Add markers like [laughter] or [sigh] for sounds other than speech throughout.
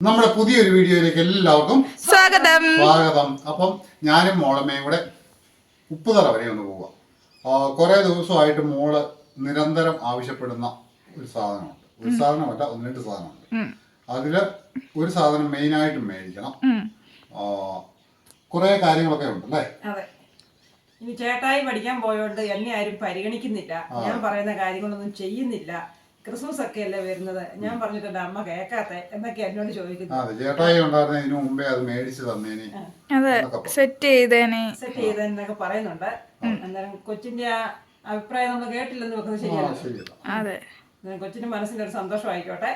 നമ്മുടെ പുതിയൊരു വീഡിയോയിലേക്ക് എല്ലാവർക്കും സ്വാഗതം. സ്വാഗതം. അപ്പം ഞാനും മോളമ്മയും കൂടെ ഉപ്പുതറ വരെ ഒന്ന് പോവാം കുറെ ദിവസമായിട്ട് മോൾ നിരന്തരം ആവശ്യപ്പെടുന്ന ഒരു സാധനമുണ്ട്. ഒരു സാധനമല്ല ഒന്ന് രണ്ട് സാധനമുണ്ട്. അതിൽ ഒരു സാധനം മെയിൻ ആയിട്ട് മേടിക്കണം. കുറെ കാര്യങ്ങളൊക്കെ ഉണ്ട് അല്ലേ അതെ. ഇനി ചേട്ടായി പഠിക്കാൻ പോയോണ്ട് എന്നെ ആരും പരിഗണിക്കുന്നില്ല. ഞാൻ പറയുന്ന കാര്യങ്ങളൊന്നും ചെയ്യുന്നില്ല. ക്രിസ്മസ് ഒക്കെ അല്ലേ വരുന്നത്? ഞാൻ പറഞ്ഞിട്ടുണ്ട് അമ്മ കേക്കാത്തെ എന്നൊക്കെ എന്നോട് ചോദിക്കുന്നു. അതെ ചേട്ടായി ഉണ്ടായിരുന്ന ഇതിനു മുമ്പേ അത് മേടിച്ച് തന്നേന്. അതെ സെറ്റ് ചെയ്തേനെ. സെറ്റ് ചെയ്തെന്നൊക്കെ പറയുന്നുണ്ട്. അന്നേരം കൊച്ചിന്റെ ആ അഭിപ്രായം നമ്മൾ കേട്ടില്ലെന്ന് വെക്കുന്നത് ശരിയല്ല. അതെ. അന്നേരം കൊച്ചിന്റെ മനസ്സിലൊരു സന്തോഷം ആയിക്കോട്ടെ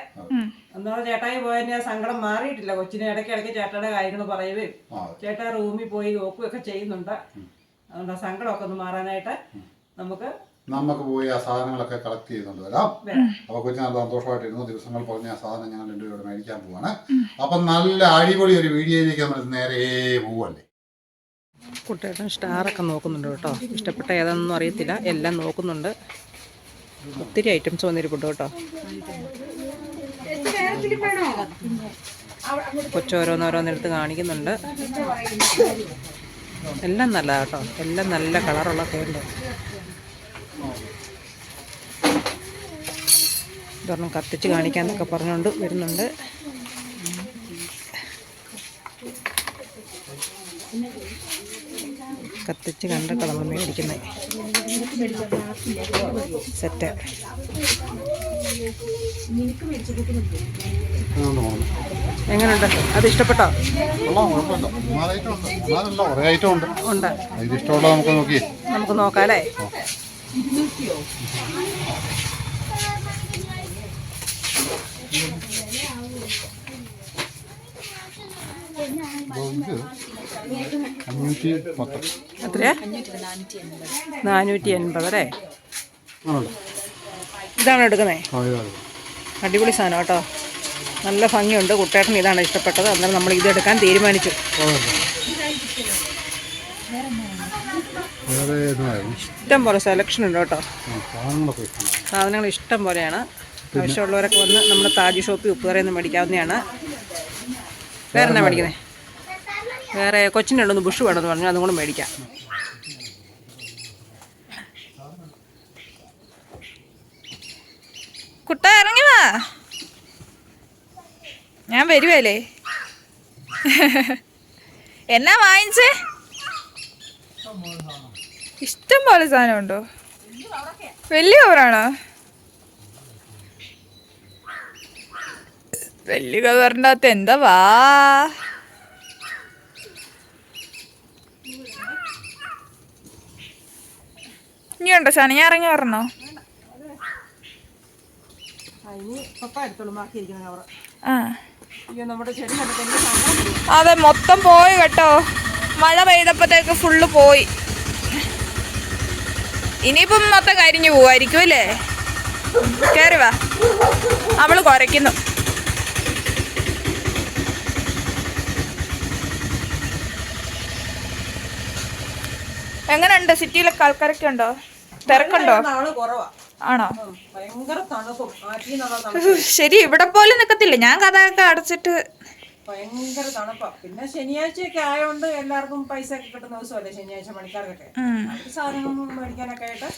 എന്നാൽ ചേട്ടായി പോയതിന്റെ ആ സങ്കടം മാറിയിട്ടില്ല. കൊച്ചിനെ ഇടയ്ക്ക് ഇടയ്ക്ക് ചേട്ടയുടെ കാര്യങ്ങൾ പറയുകയും ചേട്ടാ റൂമിൽ പോയി നോക്കുകയൊക്കെ ചെയ്യുന്നുണ്ട്. അതുകൊണ്ട് ആ സങ്കടമൊക്കെ ഒന്ന് മാറാനായിട്ട് നമുക്ക് നമുക്ക് പോയി ആ സാധനങ്ങളൊക്കെ കളക്ട് ചെയ്തുകൊണ്ട് വരാം. അപ്പൊ കൊച്ചു നല്ല സന്തോഷമായിട്ടിരുന്നു. ദിവസങ്ങൾ പറഞ്ഞ ആ സാധനം ഞങ്ങൾ രണ്ടുപേരോട് മേടിക്കാൻ പോവാണ്. അപ്പൊ നല്ല അടിപൊളി ഒരു വീഡിയോയിലേക്ക് നമ്മൾ നേരെ പോവല്ലേ? കുട്ടിയേട്ടൻ സ്റ്റാറൊക്കെ നോക്കുന്നുണ്ട് കേട്ടോ. ഇഷ്ടപ്പെട്ട ഏതാണെന്നൊന്നും അറിയത്തില്ല. എല്ലാം നോക്കുന്നുണ്ട്. ഒത്തിരി ഐറ്റംസ് വന്നിരിപ്പുണ്ട് കേട്ടോ. കൊച്ചോരോന്നോരോന്നെടുത്ത് കാണിക്കുന്നുണ്ട്. എല്ലാം നല്ല കേട്ടോ. എല്ലാം നല്ല കളറുള്ളൊക്കെ ഉണ്ട് ഇതൊരെണ്ണം കത്തിച്ച് കാണിക്കാന്നൊക്കെ പറഞ്ഞുകൊണ്ട് വരുന്നുണ്ട്. കത്തിച്ച് കണ്ടിട്ട് നമ്മൾ മേടിക്കുന്നത് സെറ്റ്. എങ്ങനെയുണ്ട് അത് ഇഷ്ടപ്പെട്ടോ? ഉണ്ട്. നമുക്ക് നോക്കിയേ. നാനൂറ്റി എൺപത് അല്ലേ ഇതാണ് എടുക്കുന്നത് അടിപൊളി സാധനം കേട്ടോ. നല്ല ഭംഗിയുണ്ട്. കുട്ടേട്ടൻ ഇതാണ് ഇഷ്ടപ്പെട്ടത്. അന്നേരം നമ്മൾ ഇതെടുക്കാൻ തീരുമാനിച്ചു വേറെ ഇതായിരുന്നു ഇഷ്ടം പോലെ സെലക്ഷൻ ഉണ്ട് കേട്ടോ. സാധനങ്ങൾ ഇഷ്ടം പോലെയാണ്. ആവശ്യമുള്ളവരൊക്കെ വന്ന് നമ്മുടെ താജ് ഷോപ്പിൽ ഉപ്പുകറയിൽ നിന്ന് മേടിക്കാവുന്നതാണ്. വേറെ എന്നാ മേടിക്കുന്നത് വേറെ കൊച്ചിന്റെ ഉണ്ടൊന്ന് ബുഷ് വേണമെന്ന് പറഞ്ഞു. അതും കൂടെ മേടിക്കാം. കുട്ട ഇറങ്ങി വാ. ഞാൻ വരുവല്ലേ എന്നാ വാങ്ങിച്ചേ? ഇഷ്ടം പോലെ സാധനം ഉണ്ടോ? വലിയ കവറാണോ വലിയ കവറിന്റെ അകത്ത് എന്താ വാ? ഇനിയുണ്ടോ ശനി ഞാൻ ഇറങ്ങി വരണോ. അതെ മൊത്തം പോയി കേട്ടോ. മഴ പെയ്തപ്പോഴത്തേക്ക് ഫുള്ള് പോയി. ഇനിയിപ്പം മൊത്തം കരിഞ്ഞു പോവായിരിക്കും അല്ലേ? കയറി വാ. അവൾ കുറയ്ക്കുന്നു എങ്ങനെയുണ്ട്? സിറ്റിയിലൊക്കെ ആൾക്കാരൊക്കെ ഉണ്ടോ? തിരക്കുണ്ടോ? ആണോ? ശരി ഇവിടെ പോലും നിക്കത്തില്ല. ഞാൻ കഥയൊക്കെ അടച്ചിട്ട് ഭയങ്കര തണുപ്പാ. പിന്നെ ശനിയാഴ്ചയൊക്കെ ആയതുകൊണ്ട് എല്ലാവർക്കും പൈസ ഒക്കെ കിട്ടുന്ന ദിവസമല്ലേ ശനിയാഴ്ച പണിക്കാർക്കൊക്കെ? അവർക്ക് സാധനങ്ങൾ മേടിക്കാനൊക്കെ ആയിട്ട്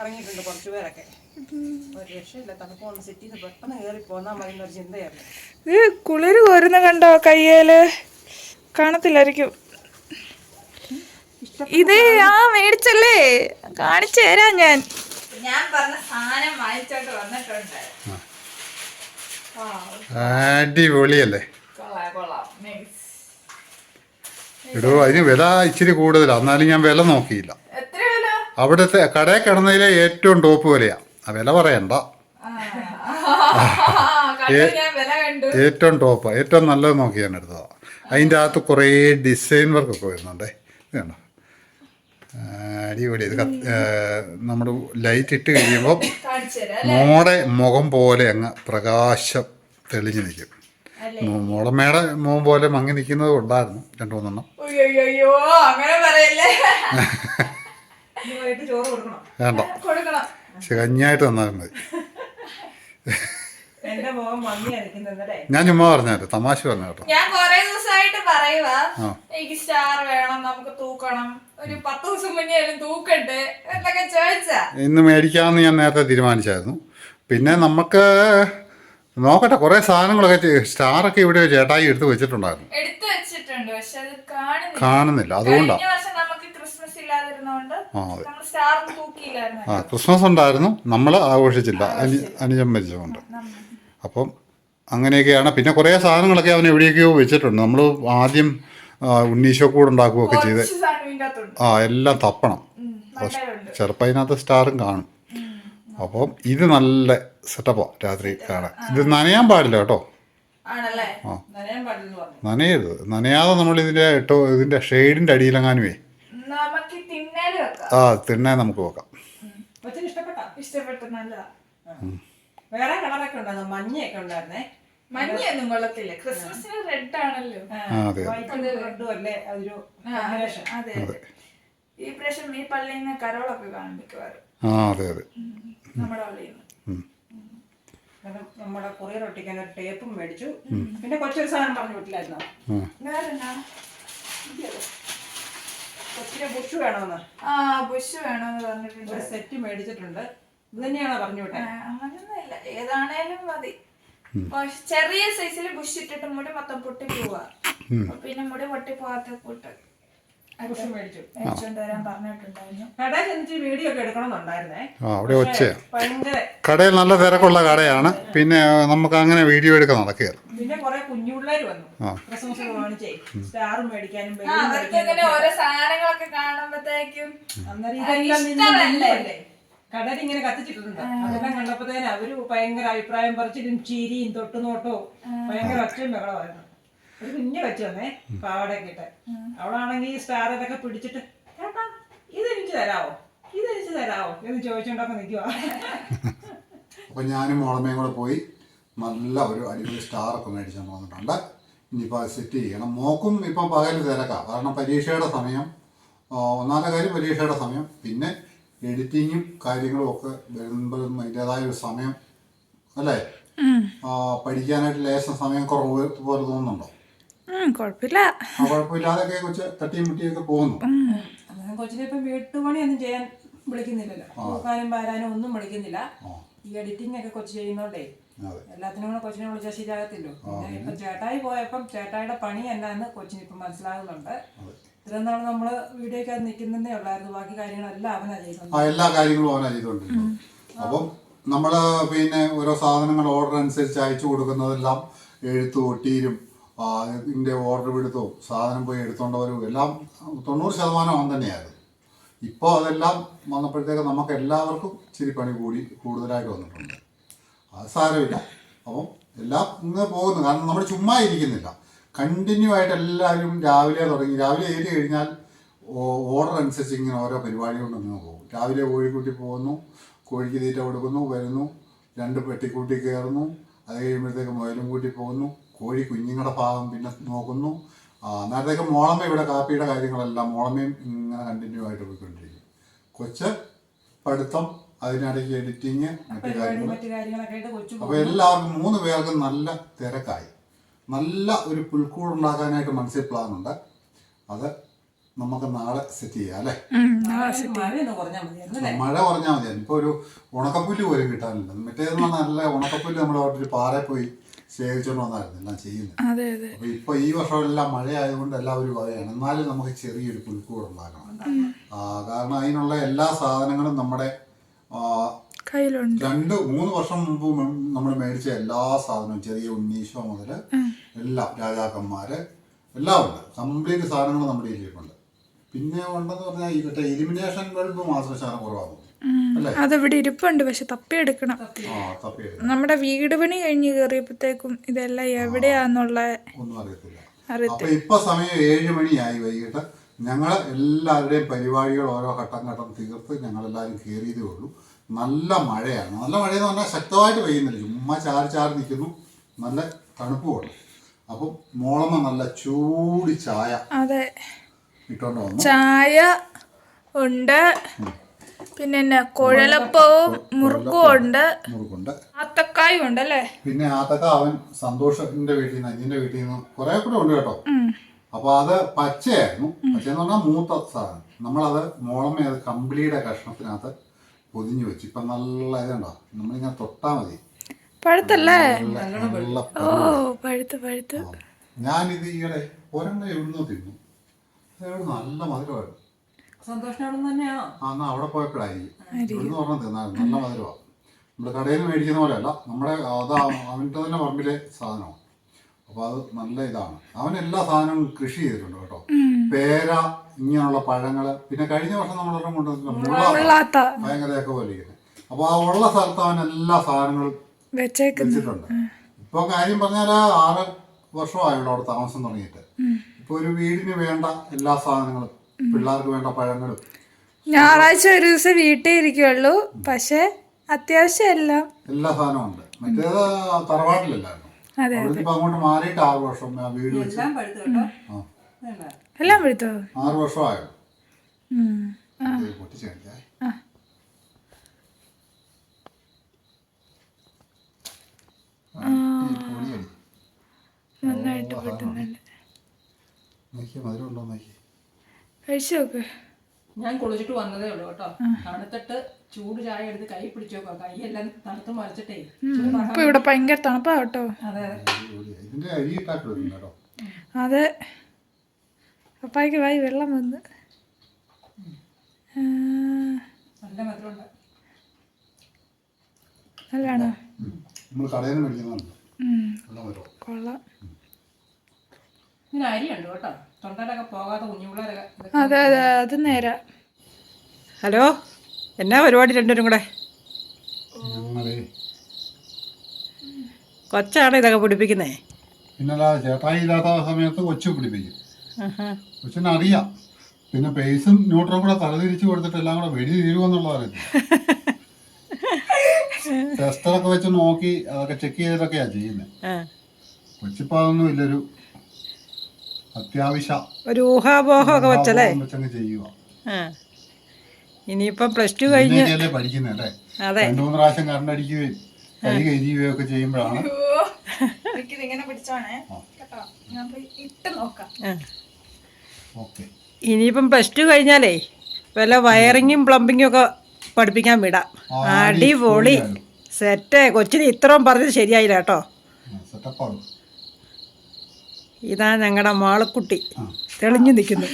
ഇറങ്ങിയിട്ടുണ്ട് കുറച്ചു പേരൊക്കെ. ഒരു രക്ഷയില്ല തണുപ്പ് കൊണ്ട് സിറ്റിയിൽ നിന്ന് പെട്ടെന്ന് കയറി പോന്നാൽ മതി എന്നൊരു ചിന്തയായിരുന്നു. ഇത് കുളിര് കോരുന്ന കണ്ടോ കയ്യേൽ? കാണത്തില്ലായിരിക്കും. ഇത് ആ മേടിച്ചല്ലേ? കാണിച്ചു തരാം ഞാൻ. ഞാൻ പറഞ്ഞ സാധനം വാങ്ങിച്ചോട്ട് വന്നിട്ടുണ്ട്. അടിപൊളിയല്ലേ. എടോ അതിന് വില ഇച്ചിരി കൂടുതലാണ് എന്നാലും ഞാൻ വില നോക്കിയില്ല. അവിടുത്തെ കടയിൽ കിടന്നതിലെ ഏറ്റവും ടോപ്പ് വിലയാ. ആ വില പറയണ്ട. ഏറ്റവും ടോപ്പ് ഏറ്റവും നല്ലത് നോക്കി ഞാൻ എടുത്തതാ. അതിന്റെ അകത്ത് കുറേ ഡിസൈൻ വർക്കൊക്കെ വരുന്നുണ്ടേ. ഇത് കണ്ടോ? അടിപൊളി. ഇത് ലൈറ്റ് ഇട്ട് കഴിയുമ്പോൾ മോടെ മുഖം പോലെ അങ്ങ് പ്രകാശം തെളിഞ്ഞു നിൽക്കും. മോളമ്മയുടെ മോൻ പോലെ മങ്ങി നിൽക്കുന്നത് ഉണ്ടായിരുന്നു രണ്ടു മൂന്നെണ്ണം വേണ്ട. കൊടുക്കണം. കഞ്ഞായിട്ട് തന്നാൽ മതി. ഞാൻ ചുമ്മാ പറഞ്ഞത് തമാശ പറഞ്ഞു കേട്ടോ ഞാൻ കൊറേ ദിവസമായിട്ട് പറയുവാ എനിക്ക് സ്റ്റാർ വേണം നമുക്ക് തൂക്കണം. ഒരു പത്ത് ദിവസം മുന്നേ തൂക്കണ്ട് എന്നൊക്കെ ചോദിച്ചാ. ഇന്ന് മേടിക്കാമെന്ന് ഞാൻ നേരത്തെ തീരുമാനിച്ചായിരുന്നു. പിന്നെ നമുക്ക് നോക്കട്ടെ കുറേ സാധനങ്ങളൊക്കെ സ്റ്റാർ സ്റ്റാറൊക്കെ ഇവിടെ ചേട്ടായി എടുത്ത് വെച്ചിട്ടുണ്ടായിരുന്നു. എടുത്തു വെച്ചിട്ടുണ്ട് പക്ഷെ അത് കാണുന്നില്ല. കാണുന്നില്ല ഇല്ലാതിരുന്നോണ്ട് ആ ക്രിസ്മസ് ഉണ്ടായിരുന്നു നമ്മൾ ആഘോഷിച്ചില്ല അനു അനുജം മരിച്ചതുകൊണ്ട് അപ്പം അങ്ങനെയൊക്കെയാണ് പിന്നെ കുറേ സാധനങ്ങളൊക്കെ അവൻ എവിടെയൊക്കെയോ വെച്ചിട്ടുണ്ട്. നമ്മൾ ആദ്യം ഉണ്ണീശോ കൂടെ ഉണ്ടാക്കുകയൊക്കെ ചെയ്ത് ആ എല്ലാം തപ്പണം. ചിലപ്പോൾ അതിനകത്ത് സ്റ്റാറും കാണും. അപ്പം ഇത് നല്ല സെറ്റപ്പാണ് രാത്രി കാണാൻ. ഇത് നനയാൻ പാടില്ല കേട്ടോ. ആ. നനയരുത്. നനയാതെ നമ്മൾ ഇതിന്റെ ഇട്ടോ ഇതിന്റെ ഷെയ്ഡിന്റെ അടിയിലെങ്ങാനുമേ. ആ തിണ്ണെ നമുക്ക് വെക്കാം. വേറെ കളറൊക്കെ ഉണ്ടായിരുന്നു മഞ്ഞയൊക്കെ ഉണ്ടായിരുന്നേ? മഞ്ഞയൊന്നും കൊള്ളത്തില്ല. ക്രിസ്മസിന് റെഡ് ആണല്ലോ അതെ വൈറ്റും റെഡും അല്ലേ? ഒരു അതെ ഈ പ്രാവശ്യം ഈ പള്ളിയിൽ നിന്ന് കരോളൊക്കെ കാണും മിക്കവാറും. ആ അതെ അതെ. നമ്മുടെ പള്ളിയിൽ നിന്ന്. കാരണം നമ്മുടെ കൊറിയർ ഒട്ടിക്കാൻ ഒരു ടേപ്പും മേടിച്ചു. പിന്നെ കൊച്ചൊരു സാധനം പറഞ്ഞു വിട്ടില്ലായിരുന്നോ? വേറെന്നാ കൊച്ചിനെ ബുഷ് വേണമെന്ന് ആ ബുഷ് വേണമെന്ന് പറഞ്ഞിട്ടുണ്ട്. ഒരു സെറ്റ് മേടിച്ചിട്ടുണ്ട്. ഇത് തന്നെയാണോ പറഞ്ഞു വിട്ടേ? അങ്ങനെയൊന്നും ഇല്ല ഏതാണേലും മതി. ചെറിയ സൈസിൽ ബുഷ് ഇട്ടിട്ട് മുടി മൊത്തം പൊട്ടി പോവാ പിന്നെ മുടി പൊട്ടി പോവാത്ത കൂട്ട്. മേടിച്ചോണ്ട് വരാൻ പറഞ്ഞിട്ടുണ്ടായിരുന്നു. കടയിൽ ചെന്നിട്ട് വീഡിയോ ഒക്കെ എടുക്കണമെന്നുണ്ടായിരുന്നേ. ആ അവിടെ ഒച്ചയാണ് ഭയങ്കര കടയിൽ നല്ല തിരക്കുള്ള കടയാണ്. പിന്നെ നമുക്ക് അങ്ങനെ വീഡിയോ എടുക്കാൻ നടക്കുകയാണ് പിന്നെ കുറെ വന്നു. ആ. ക്രിസ്മസ് മേടിക്കാനും ആ, ബലൂൺ അവർക്ക് ഇങ്ങനെ ഓരോ സാധനങ്ങളൊക്കെ കാണുമ്പത്തേക്കും അന്നേരം ഇതെല്ലാം ഇഷ്ടമല്ലേ. ഇങ്ങനെ കത്തിച്ചിട്ടുണ്ട് അതെല്ലാം കണ്ടപ്പോഴത്തേന് അവർ ഭയങ്കര അഭിപ്രായം പറിച്ചിട്ടും ചിരിയും തൊട്ടുനോട്ടവും ഭയങ്കര ഒച്ചയും ബഹളമായിരുന്നു ഒരു കുഞ്ഞു വെച്ച് വന്നേ പാവാടയൊക്കെ ഇട്ട്. അവളാണെങ്കിൽ ഈ സ്റ്റാറിലൊക്കെ പിടിച്ചിട്ട് ചേട്ടാ ഇതെനിക്ക് തരാവോ? ഇതെനിക്ക് തരാവോ? എന്ന് ചോദിച്ചോണ്ടൊക്കെ നിൽക്കുക അപ്പൊ ഞാനും മോളമ്മയും കൂടെ പോയി നല്ല ഒരു അടിപൊളി സ്റ്റാറൊക്കെ മേടിച്ചുകൊണ്ട് വന്നിട്ടുണ്ട്. ഇനിയിപ്പോൾ അത് സെറ്റ് ചെയ്യണം. മോക്കും ഇപ്പം പകൽ തിരക്കാം. കാരണം പരീക്ഷയുടെ സമയം ഒന്നാമത്തെ കാര്യം പരീക്ഷയുടെ സമയം. പിന്നെ എഡിറ്റിങ്ങും കാര്യങ്ങളും ഒക്കെ വരുമ്പോഴും അതിന്റെതായ ഒരു സമയം അല്ലേ? ആ, പഠിക്കാനായിട്ട് ലേശം സമയം കുറവ് പോലെ തോന്നുന്നുണ്ടോ? കുഴപ്പമില്ല ആ കുഴപ്പമില്ലാതൊക്കെ കൊച്ച് തട്ടിയും മുട്ടിയൊക്കെ പോകുന്നു. അന്നേരം കൊച്ചിനെ ഇപ്പം വീട്ടുപണിയൊന്നും ചെയ്യാൻ വിളിക്കുന്നില്ലല്ലോ. നോക്കാനും പാരാനും ഒന്നും വിളിക്കുന്നില്ല. ആ. ഈ എഡിറ്റിംഗ് ഒക്കെ കൊച്ചു ചെയ്യുന്നോണ്ടേ അതെ. എല്ലാത്തിനും കൂടെ കൊച്ചിനെ വിളിച്ചാൽ ശരിയാകത്തില്ലോ. പിന്നെ ഇപ്പൊ ചേട്ടായി പോയപ്പം ചേട്ടായിയുടെ പണി എന്നാന്ന് കൊച്ചിന് ഇപ്പം മനസ്സിലാകുന്നുണ്ട്. ഇത്രയും നാൾ നമ്മൾ അത് നിൽക്കുന്നതേ ഉള്ളായിരുന്നു. ബാക്കി കാര്യങ്ങളെല്ലാം അവനാ എല്ലാ കാര്യങ്ങളും അവനാ അപ്പം നമ്മൾ പിന്നെ ഓരോ സാധനങ്ങൾ ഓർഡർ അനുസരിച്ച് അയച്ചു കൊടുക്കുന്നതെല്ലാം എഴുത്തു ഒട്ടിയിലും ആ, ഇതിന്റെ ഓർഡർ എടുത്തോ സാധനം പോയി എടുത്തോണ്ടവരും എല്ലാം തൊണ്ണൂറ് ശതമാനം അവൻ തന്നെയായിരുന്നു. ഇപ്പോൾ അതെല്ലാം വന്നപ്പോഴത്തേക്ക് നമുക്ക് എല്ലാവർക്കും ഇച്ചിരി പണി കൂടി കൂടുതലായിട്ട് വന്നിട്ടുണ്ട്. അത് സാരമില്ല. അപ്പം എല്ലാം ഇങ്ങനെ പോകുന്നു. കാരണം നമ്മൾ ചുമ്മാ ഇരിക്കുന്നില്ല. കണ്ടിന്യൂ ആയിട്ട് എല്ലാവരും രാവിലെ തുടങ്ങി. രാവിലെ ഏരി കഴിഞ്ഞാൽ ഓർഡർ അനുസരിച്ച് ഇങ്ങനെ ഓരോ പരിപാടി കൊണ്ട് ഇങ്ങനെ പോകും. രാവിലെ കോഴിക്കുട്ടി പോകുന്നു കോഴിക്ക് തീറ്റ കൊടുക്കുന്നു വരുന്നു രണ്ട് പെട്ടിക്കൂട്ടി കയറുന്നു അത് കഴിയുമ്പോഴത്തേക്ക് മുയലും കൂട്ടി പോകുന്നു. കോഴി കുഞ്ഞുങ്ങളുടെ ഭാഗം പിന്നെ നോക്കുന്നു. അന്നേരത്തേക്ക് മോളമ്മ ഇവിടെ കാപ്പിയുടെ കാര്യങ്ങളെല്ലാം മോളമ്മയും ഇങ്ങനെ കണ്ടിന്യൂ ആയിട്ട് പോയിക്കൊണ്ടിരിക്കും. കൊച്ച് പഠിത്തം അതിനിടയ്ക്ക് എഡിറ്റിങ് മറ്റു കാര്യങ്ങൾ. അപ്പോൾ എല്ലാവർക്കും മൂന്ന് പേർക്കും നല്ല തിരക്കായി. നല്ല ഒരു പുൽക്കൂടുണ്ടാക്കാനായിട്ട് മനസ്സിൽ പ്ലാൻ ഉണ്ട്. അത് നമുക്ക് നാളെ സെറ്റ് ചെയ്യാം അല്ലേ? മഴ കുറഞ്ഞാൽ മതി. ഇപ്പോൾ ഒരു ഉണക്കപ്പുല്ല് പോലും കിട്ടാനില്ല. മറ്റേതെന്ന് പറഞ്ഞാൽ നല്ല ഉണക്കപ്പുല്ല് നമ്മൾ അവിടെ ഒരു പാറ പോയി ശേഖരിച്ചുകൊണ്ട് വന്നായിരുന്നു എല്ലാം ചെയ്യുന്നത് അതെ അതെ. അപ്പോൾ ഇപ്പോൾ ഈ വർഷം എല്ലാം മഴയായതുകൊണ്ട് എല്ലാവരും പറയാണ് എന്നാലും നമുക്ക് ചെറിയൊരു പുൽക്കൂട് ഉണ്ടാക്കണം. കാരണം അതിനുള്ള എല്ലാ സാധനങ്ങളും നമ്മുടെ കയ്യിലുണ്ട്. രണ്ട് മൂന്ന് വർഷം മുമ്പ് നമ്മൾ മേടിച്ച എല്ലാ സാധനവും ചെറിയ ഉണ്ണീശോ മുതൽ എല്ലാം രാജാക്കന്മാര് എല്ലാം ഉണ്ട്. കംപ്ലീറ്റ് സാധനങ്ങൾ നമ്മുടെ ഇതിലേക്കുണ്ട് പിന്നെ ഉണ്ടെന്ന് പറഞ്ഞാൽ ഈ മറ്റേ ഇലിമിനേഷൻ ബൾബ് മാത്രം ശതമാനം കുറവാകും അതിവിടെ ഇരിപ്പുണ്ട് പക്ഷെ തപ്പിയെടുക്കണം നമ്മുടെ വീട് പണി കഴിഞ്ഞ് കയറിയപ്പോഴത്തേക്കും ഇതെല്ലാം എവിടെയാന്നുള്ള അറിയത്തില്ല. ഇപ്പൊ സമയം ഏഴ് മണിയായി വൈകിട്ട്. ഞങ്ങൾ എല്ലാവരുടെയും പരിപാടികൾ ഓരോ ഘട്ടം ഘട്ടം തീർത്ത് ഞങ്ങളെല്ലാവരും കയറിയതേ ഉള്ളൂ. നല്ല മഴയാണ്. നല്ല മഴയെന്ന് പറഞ്ഞാൽ ശക്തമായിട്ട് പെയ്യുന്നില്ല. ചുമ്മാ ചാറി ചാറി നിൽക്കുന്നു. നല്ല തണുപ്പുമുണ്ട്. അപ്പം മോളമ്മ നല്ല ചൂടി ചായ അതെ. ഇട്ടോണ്ട് വന്നു. ചായ ഉണ്ട്. പിന്നെ എന്നാ കുഴലപ്പവും മുറുക്കും ഉണ്ട് മുറുക്കുണ്ട് ആത്തക്കായും ഉണ്ട് അല്ലേ പിന്നെ ആത്തക്ക അവൻ സന്തോഷത്തിന്റെ വീട്ടിൽ നിന്ന് അജിന്റെ വീട്ടിൽ നിന്ന് കുറെ കൂടെ ഉണ്ട് കേട്ടോ. അപ്പൊ അത് പച്ചയായിരുന്നു. പച്ചയെന്ന് പറഞ്ഞാൽ മൂത്ത സാധനം. നമ്മളത് മോളമ്മ അത് കമ്പിളിയുടെ കഷ്ണത്തിനകത്ത് പൊതിഞ്ഞു വെച്ചു. ഇപ്പൊ നല്ല ഇതുണ്ടോ? നമ്മളിങ്ങനെ തൊട്ടാ മതി. പഴുത്തല്ലേ? ഓ പഴുത്ത് പഴുത്ത്. ഞാനിത് ഈയിടെ ഒരെണ്ണം എവിടുന്നോ തിന്നു. നല്ല മധുരമായിരുന്നു. എന്നാ അവിടെ പോയപ്പോഴായിരിക്കും ഇവിടുന്ന് പറഞ്ഞ തിന്നായിരുന്നു നല്ല മധുരമാണ് നമ്മൾ കടയിൽ നിന്ന് മേടിക്കുന്ന പോലെയല്ല. നമ്മുടെ അത് അവന്റെ തന്നെ പറമ്പിലെ സാധനമാണ്. അപ്പോൾ അത് നല്ല ഇതാണ്. അവൻ എല്ലാ സാധനങ്ങളും കൃഷി ചെയ്തിട്ടുണ്ട് കേട്ടോ. പേര ഇങ്ങനെയുള്ള പഴങ്ങൾ. പിന്നെ കഴിഞ്ഞ വർഷം നമ്മളെല്ലാം കൊണ്ടുവന്നിട്ടുണ്ട്. ഭയങ്കരയൊക്കെ പോലെ ഇരിക്കുന്നത് അപ്പോൾ ആ ഉള്ള സ്ഥലത്ത് അവൻ എല്ലാ സാധനങ്ങളും വെച്ചിട്ടുണ്ട്. ഇപ്പോൾ കാര്യം പറഞ്ഞാൽ ആറ് വർഷമായുള്ളൂ അവിടെ താമസം തുടങ്ങിയിട്ട്. ഇപ്പൊ ഒരു വീടിന് വേണ്ട എല്ലാ സാധനങ്ങളും പിള്ളേർക്ക് വേണ്ട പഴങ്ങളും ഞായറാഴ്ച ഒരു ദിവസം വീട്ടിൽ ഇരിക്കുള്ളൂ പക്ഷെ അത്യാവശ്യം എല്ലാം. എല്ലാ സാധനവും ഉണ്ട്. മറ്റേത് തറവാട്ടിലല്ലായിരുന്നു. അതെ ഇപ്പൊ അങ്ങോട്ട് മാറിയിട്ട് ആറ് വർഷം ആ വീട് വെച്ച്. എല്ലാം പഴുത്ത് കേട്ടോ. ആ. എല്ലാം പഴുത്തോ? ആറ് വർഷമായോ? ഉം. പൊട്ടിച്ച് കഴിക്കാം ആ. നന്നായിട്ട് പറ്റുന്നുണ്ട് നോക്കിയ മധുരം ഉണ്ടോ നോക്കി കഴിച്ചു നോക്ക് ഞാൻ കുളിച്ചിട്ട് വന്നതേ ഉള്ളൂ കേട്ടോ. തണുത്തിട്ട് ചൂട് ചായ എടുത്ത് കൈ പിടിച്ചു നോക്കാം കൈയെല്ലാം തണുത്ത് മറിച്ചിട്ടേ ഇപ്പൊ ഇവിടെ ഭയങ്കര തണുപ്പാ കേട്ടോ. അതെ. പപ്പായ്ക്ക് വായി വെള്ളം വന്ന്. നല്ല മധുരമുണ്ട് നല്ലതാണോ? കൊള്ളാം. ഇതിന് അരിയുണ്ട് കേട്ടോ. അതെ അതെ അത് നേരാ. ഹലോ എന്നാ പരിപാടി രണ്ടുപേരും കൂടെ? കൊച്ചാണ് ഇതൊക്കെ പിടിപ്പിക്കുന്നേ? പിന്നല്ല ചേട്ടായി ഇല്ലാത്ത സമയത്ത് കൊച്ചു പിടിപ്പിക്കും. കൊച്ചിനെ അറിയാം പിന്നെ പേസും ന്യൂട്രോ കൂടെ തലതിരിച്ച് കൊടുത്തിട്ട് എല്ലാം കൂടെ വെടി തീരുമെന്നുള്ളതാണ് [laughs] ടെസ്റ്ററൊക്കെ വെച്ച് നോക്കി അതൊക്കെ ചെക്ക് ചെയ്തിട്ടൊക്കെയാ ചെയ്യുന്നത് കൊച്ചിപ്പോ അതൊന്നും ഇല്ലൊരു അത്യാവശ്യ ഒരു ഊഹാപോഹമൊക്കെ വെച്ചല്ലേ? വെച്ചങ്ങ് ചെയ്യുക. ഇനിയിപ്പം പ്ലസ് ടു കഴിഞ്ഞ് പഠിക്കുന്നല്ലേ അതെ. രണ്ടു മൂന്ന് പ്രാവശ്യം കൈ കരിയുകയും ഒക്കെ ചെയ്യുമ്പോഴാണ്. ഇനിയിപ്പം പ്ലസ് ടു കഴിഞ്ഞാലേ വല്ല വയറിങ്ങും പ്ലംബിങ്ങും ഒക്കെ പഠിപ്പിക്കാൻ വിടാം. അടിപൊളി. സെറ്റ്. കൊച്ചിന് ഇത്രയും പറഞ്ഞത് ശരിയായില്ല കേട്ടോ. സെറ്റപ്പാണ്. ഇതാ ഞങ്ങളുടെ മാളക്കുട്ടി. തെളിഞ്ഞു നിൽക്കുന്നു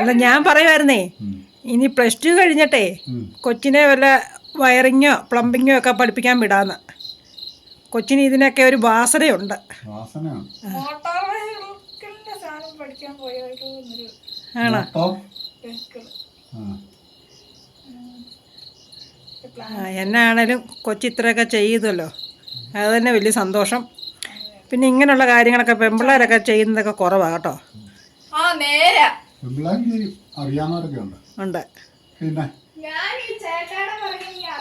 അല്ല ഞാൻ പറയുമായിരുന്നേ. ഇനി പ്ലസ് ടു കഴിഞ്ഞിട്ടേ കൊച്ചിനെ വല്ല വയറിങ്ങോ പ്ലംബിങ്ങോ ഒക്കെ പഠിപ്പിക്കാൻ വിടാന്ന്. കൊച്ചിന് ഇതിനൊക്കെ ഒരു വാസനയുണ്ട്. ആണോ മൊത്തം വെഹിക്കിൾ ആ. ആ, എന്നാണേലും കൊച്ചി ഇത്രയൊക്കെ ചെയ്തല്ലോ. അത് തന്നെ വലിയ സന്തോഷം. പിന്നെ ഇങ്ങനെയുള്ള കാര്യങ്ങളൊക്കെ പെമ്പിള്ളേരൊക്കെ ചെയ്യുന്നതൊക്കെ കുറവാണ് കേട്ടോ. ഉണ്ട്. പിന്നെ?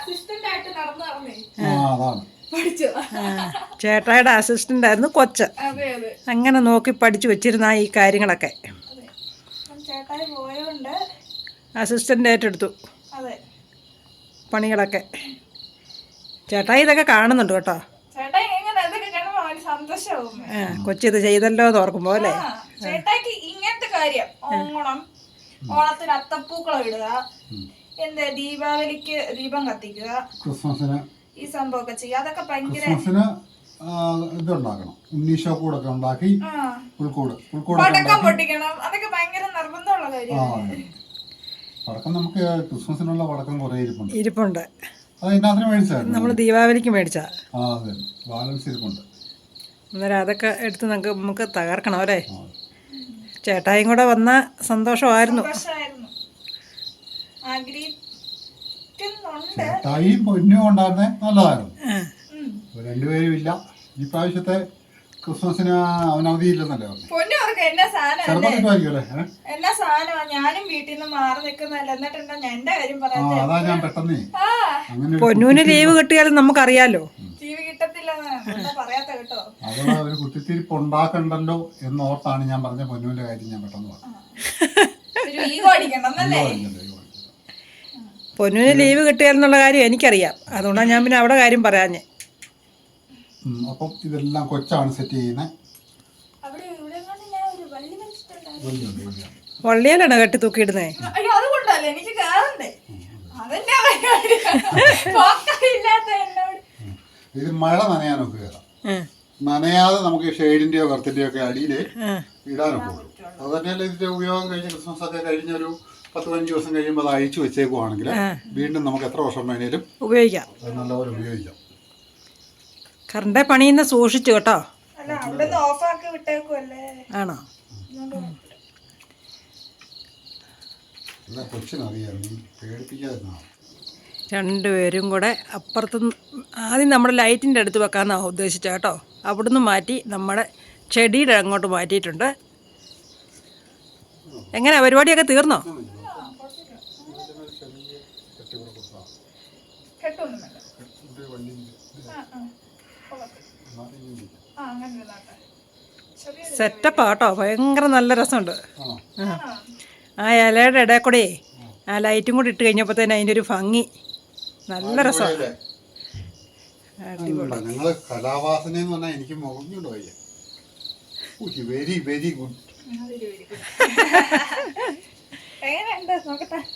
അസിസ്റ്റന്റ് ചേട്ടായുടെ അസിസ്റ്റന്റ് ആയിരുന്നു കൊച്ച്. അങ്ങനെ നോക്കി പഠിച്ചു വെച്ചിരുന്ന ഈ കാര്യങ്ങളൊക്കെ. അസിസ്റ്റന്റ് ആയിട്ട് എടുത്തു പോയോണ്ട് അസിസ്റ്റന്റ് ഏറ്റെടുത്തു. അതെ. പണികളൊക്കെ. ചേട്ടാ ഇതൊക്കെ കാണുന്നുണ്ട് കേട്ടോ. കൊച്ചി ഇത് ആ, കൊച്ചിത് ചെയ്തല്ലോ എന്ന് ഓർക്കുമ്പോ അല്ലേ? ചേട്ടായിക്ക് ഇങ്ങനത്തെ കാര്യം. ഓണം ഓണത്തിന് അത്തപ്പൂക്കളം ഇടുക എന്താ ദീപാവലിക്ക് ദീപം കത്തിക്കുക ക്രിസ്മസിന് ഈ സംഭവമൊക്കെ ചെയ്യുക. അതൊക്കെ ഭയങ്കര ക്രിസ്മസിന് ഇതുണ്ടാക്കണം. ഉണ്ണീഷോ കൂടൊക്കെ ഉണ്ടാക്കി പുൽക്കൂട് പടക്കം പൊട്ടിക്കണം. അതൊക്കെ ഭയങ്കര നിർബന്ധമുള്ള കാര്യമാണ്. പടക്കം നമുക്ക് ക്രിസ്മസിനുള്ള പടക്കം കുറേ ഇരിപ്പുണ്ട്. ഇരിപ്പുണ്ട്. അത് ഇതിനകത്തിന് മേടിച്ചായിരുന്നു നമ്മൾ ദീപാവലിക്ക് മേടിച്ചാ. ആ അതെ. ബാലൻസ് ഇരിപ്പുണ്ട്. അന്നേരം അതൊക്കെ എടുത്ത് നമുക്ക് നമുക്ക് തകർക്കണം അല്ലേ. ചേട്ടായും കൂടെ വന്ന സന്തോഷമായിരുന്നു. ചേട്ടായും പൊന്നും ഉണ്ടായിരുന്നേ നല്ലതായിരുന്നു. രണ്ടുപേരും ഇല്ല. ഈ പ്രാവശ്യത്തെ ക്രിസ്മസിന് അവൻ അവധിയില്ലെന്നല്ലേ പറഞ്ഞു? അല്ലേ? ഏ? ഞാനും വീട്ടിൽ നിന്ന് മാറി നിൽക്കുന്നതല്ല. എന്നിട്ട് എന്താ ഞാൻ എന്റെ കാര്യം ആ അതാ ഞാൻ പെട്ടെന്നേ. ആ. അങ്ങനെ ഒരു പൊന്നൂന് ലീവ് കിട്ടിയാലും നമുക്കറിയാലോ. ടി വി കിട്ടത്തില്ലെന്ന് എന്താ പറയാത്ത കേട്ടോ? അവിടെ ഒരു കുത്തിത്തിരിപ്പ് ഉണ്ടാക്കണ്ടല്ലോ എന്നോർത്താണ് ഞാൻ പറഞ്ഞ പൊന്നൂന്റെ കാര്യം ഞാൻ പെട്ടെന്ന് പറഞ്ഞു ഒരു ഈഗോ പൊന്നുവിന് ലീവ് കിട്ടിയാലെന്നുള്ള കാര്യം എനിക്കറിയാം. അതുകൊണ്ടാണ് ഞാൻ പിന്നെ അവിടെ കാര്യം പറയാഞ്ഞേ. അപ്പം ഇതെല്ലാം കൊച്ചാണ് സെറ്റ് ചെയ്യുന്നത് വള്ളിയിലാണ് കെട്ടി തൂക്കിയിടുന്നേ? അതുകൊണ്ടല്ലേ എനിക്ക് കേറണ്ടേ? ഇത് മഴ നനയാനൊക്കെ കയറാം നനയാതെ നമുക്ക് ഷെയ്ഡിന്റെയോ കറുത്തിന്റെയോ ഒക്കെ അടിയിൽ ഇടാനൊക്കെ ഉള്ളൂ. അത് തന്നെയല്ല ഇതിന്റെ ഉപയോഗം കഴിഞ്ഞ് ക്രിസ്മസ് ഒക്കെ കഴിഞ്ഞൊരു പത്ത് പതിനഞ്ച് ദിവസം കഴിയുമ്പോൾ അത് അഴിച്ചു വെച്ചേക്കുവാണെങ്കിൽ വീണ്ടും നമുക്ക് എത്ര വർഷം വേണേലും ഉപയോഗിക്കാം. അത് നല്ലപോലെ ഉപയോഗിക്കാം. കറണ്ടെ പണിയുന്ന സൂക്ഷിച്ചു കേട്ടോ. ആണോ? രണ്ടുപേരും കൂടെ അപ്പുറത്ത് ആദ്യം നമ്മുടെ ലൈറ്റിന്റെ അടുത്ത് വെക്കാമെന്നാണ് ഉദ്ദേശിച്ചത് കേട്ടോ. അവിടുന്ന് മാറ്റി നമ്മുടെ ചെടിയുടെ അങ്ങോട്ട് മാറ്റിയിട്ടുണ്ട്. എങ്ങനെ പരിപാടിയൊക്കെ തീർന്നോ? കെട്ടൊന്നും വേണ്ട ആ, ആ. ആ അങ്ങനെ ഇരുന്നോട്ടെ. ചെറിയ സെറ്റപ്പാ കേട്ടോ ഭയങ്കര നല്ല രസമുണ്ട്. ആ. ഇലയുടെ ഇടയിൽ കൂടെ ആ ലൈറ്റും കൂടി ഇട്ട് കഴിഞ്ഞപ്പോഴത്തേന് അതിന്റെ ഒരു ഭംഗി. നല്ല രസമാണ്. അടിപൊളി. ഞങ്ങൾ കലാവാസന എന്ന് പറഞ്ഞാൽ എനിക്ക് മുഖഞ്ഞുണ്ട് വെരി വെരി ഗുഡ്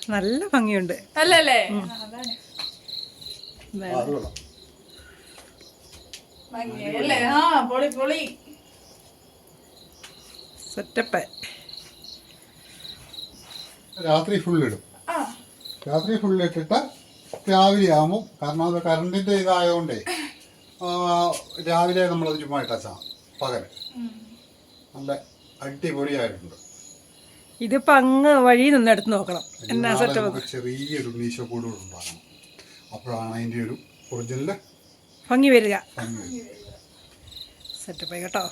നല്ല ഭംഗിയുണ്ട്. അല്ലല്ലേ? ഭംഗിയല്ലേ ആ പൊളി പൊളി. സെറ്റപ്പ്. രാത്രി ഫുൾ ഇടും. ആ. രാത്രി ഫുൾ ഇട്ടിട്ട് രാവിലെ ആകുമ്പോൾ കാരണം അത് കറണ്ടിന്റെ ഇതായതുകൊണ്ടേ രാവിലെ നമ്മളത് ചുമ്മാ ഇട്ടാച്ചാ പകരം നല്ല അടിപൊളിയായിട്ടുണ്ട്. ഇതിപ്പോ അങ്ങ് വഴി നിന്ന് എടുത്ത് നോക്കണം. എന്നാ സെറ്റപ്പ് ചെറിയൊരു മീശ കൂടെ ഉണ്ടാകണം അപ്പോഴാണ് അതിന്റെ ഒരു ഒറിജിനൽ ഭംഗി വരിക. സെറ്റപ്പായി കേട്ടോ.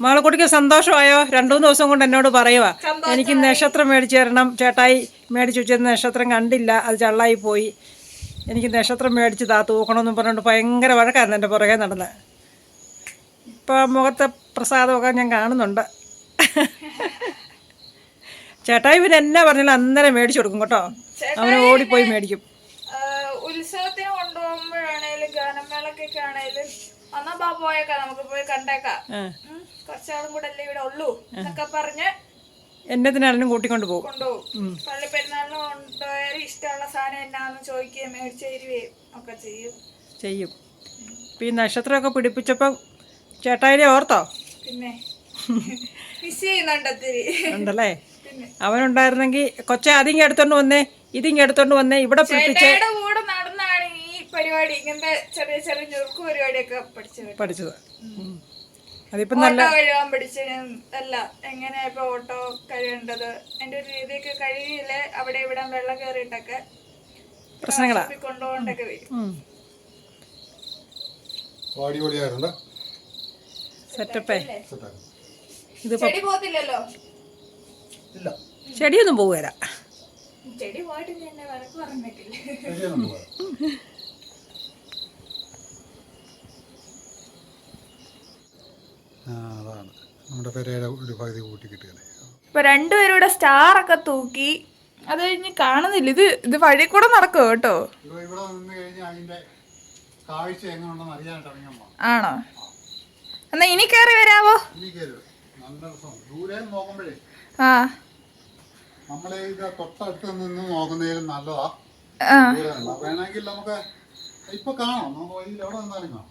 മാളക്കുട്ടിക്ക് സന്തോഷമായോ? രണ്ടു മൂന്ന് ദിവസം കൊണ്ട് എന്നോട് പറയുക എനിക്ക് നക്ഷത്രം മേടിച്ചു തരണം. ചേട്ടായി മേടിച്ചു വെച്ചിരുന്ന നക്ഷത്രം കണ്ടില്ല. അത് ചള്ളായി പോയി. എനിക്ക് നക്ഷത്രം മേടിച്ച് താ തൂക്കണമെന്നും പറഞ്ഞുകൊണ്ട് ഭയങ്കര വഴക്കായിരുന്നു എന്റെ പുറകെ നടന്ന്. ഇപ്പോൾ മുഖത്തെ പ്രസാദമൊക്കെ ഞാൻ കാണുന്നുണ്ട്. [laughs] ചേട്ടായി പിന്നെ എന്നാ പറഞ്ഞാലും അന്നേരം മേടിച്ചു കൊടുക്കും കേട്ടോ. അവന് ഓടിപ്പോയി മേടിക്കും. ബാ പോയേക്കാം നമുക്ക് പോയി കണ്ടേക്കാം. കുറച്ചാളും കൂടെ അല്ലേ ഇവിടെ ഉള്ളൂ എന്നൊക്കെ പറഞ്ഞ് എന്നത്തിനാണെങ്കിലും കൂട്ടിക്കൊണ്ട് പോകും. കൊണ്ടുപോകും. പള്ളി പെരുന്നാളിനും കൊണ്ടുപോയാലും ഇഷ്ടമുള്ള സാധനം എന്നാന്ന് ചോദിക്കുകയും മേടിച്ചു തരുകയും ഒക്കെ ചെയ്യും. ചെയ്യും. ഇപ്പം ഈ നക്ഷത്രമൊക്കെ പിടിപ്പിച്ചപ്പം ചേട്ടായിരെ ഓർത്തോ? പിന്നെ. മിസ് ചെയ്യുന്നുണ്ട് ഒത്തിരി. ഉണ്ടല്ലേ? അവനുണ്ടായിരുന്നെങ്കിൽ കൊച്ചെ അതിങ്ങി എടുത്തോണ്ട് വന്നേ ഇതിങ്ങി എടുത്തോണ്ട് വന്നേ ഇവിടെ പിടിപ്പിച്ച്. കൂടെ നടന്നാണ് ഈ പരിപാടി ഇങ്ങനത്തെ ചെറിയ ചെറിയ ഞുറുക്ക് പരിപാടിയൊക്കെ പഠിച്ചത് പഠിച്ചത്. അതിപ്പോ നല്ല കഴുകാൻ പഠിച്ചതും അല്ല എങ്ങനെയാ ഇപ്പൊ ഓട്ടോ കഴുകേണ്ടത്? എന്റെ ഒരു രീതിയൊക്കെ കഴുകിയില്ലേ അവിടെ ഇവിടെ വെള്ളം കയറിയിട്ടൊക്കെ പ്രശ്നങ്ങളാ. കൊണ്ടുപോകണ്ടൊക്കെ വരും. അടിപൊളിയായിട്ടുണ്ട്. സെറ്റപ്പേ. ഇതിപ്പോ ചെടി പോകത്തില്ലല്ലോ? ഇല്ല. ചെടിയൊന്നും പോവുകയില്ല ചെടി പോയിട്ട് ഞാൻ എന്നെ വഴക്ക് പറഞ്ഞിട്ടില്ല. അതാണ്. നമ്മുടെ പെരയുടെ ഒരു പകുതി കൂട്ടി കിട്ടുകയാണ്. ഇപ്പൊ രണ്ടുപേരുടെ സ്റ്റാർ ഒക്കെ തൂക്കി അത് കഴിഞ്ഞ് കാണുന്നില്ല. ഇത് ഇത് വഴി കൂടെ നടക്കുമോ കേട്ടോ? ഇവിടെ നിന്ന് കഴിഞ്ഞാൽ അതിന്റെ കാഴ്ച എങ്ങനെയുണ്ടെന്ന് അറിയാനായിട്ട് ഇറങ്ങാൻ പോകാം ആണോ? എന്നാ ഇനി കയറി വരാവോ? ഇനി നല്ല രസം. ദൂരെ നോക്കുമ്പോഴേ. ആ. നമ്മളെ ഇത് തൊട്ടടുത്ത് നിന്ന് നോക്കുന്നതിലും നല്ലതാ. ആ. ദൂരെ വേണമെങ്കിൽ നമുക്ക് ഇപ്പൊ കാണാം. നമുക്ക് വഴിയിൽ എവിടെ നിന്നാലും കാണാം.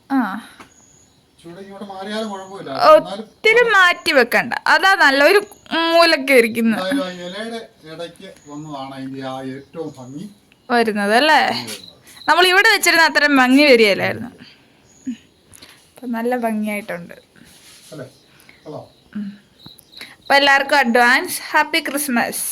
ഒത്തിരി മാറ്റി വെക്കണ്ട. അതാ നല്ലൊരു ഒരു മൂലക്ക് ഇരിക്കുന്നത് വരുന്നത് അല്ലേ? നമ്മൾ ഇവിടെ വെച്ചിരുന്ന അത്രയും ഭംഗി വരികയില്ലായിരുന്നു അപ്പൊ നല്ല ഭംഗിയായിട്ടുണ്ട്. അപ്പൊ എല്ലാവർക്കും അഡ്വാൻസ് ഹാപ്പി ക്രിസ്മസ്